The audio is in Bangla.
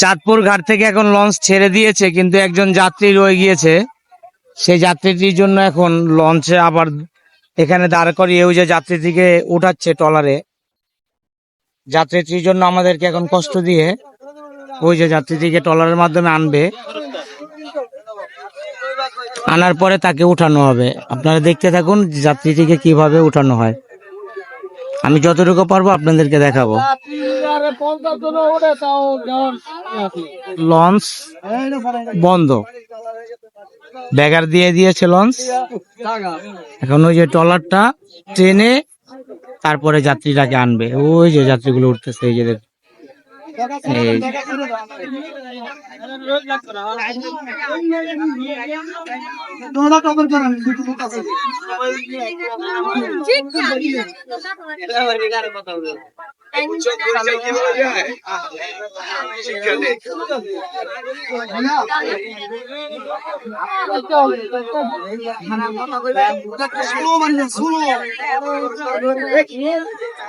চাঁদপুর ঘাট থেকে এখন লঞ্চ ছেড়ে দিয়েছে, কিন্তু একজন যাত্রী রয়ে গিয়েছে। সেই যাত্রীটির জন্য এখন লঞ্চে আবার এখানে দাঁড় করিয়ে ওই যে যাত্রীটিকে উঠাচ্ছে ট্রলারে। যাত্রীটির জন্য আমাদেরকে এখন কষ্ট দিয়ে ওই যে যাত্রীটিকে ট্রলারের মাধ্যমে আনবে। আনার পরে তাকে উঠানো হবে। আপনারা দেখতে থাকুন যাত্রীটিকে কীভাবে উঠানো হয়। আমি যতটুকু পারব আপনাদেরকে দেখাবো। লঞ্চ বন্ধ। ব্যাগার দিয়ে দিয়েছে লঞ্চ। এখন ওই যে ট্রলারটা ট্রেনে তারপরে যাত্রীটাকে আনবে। ওই যে যাত্রীগুলো উঠতেছে, এই যে দেখুন। এই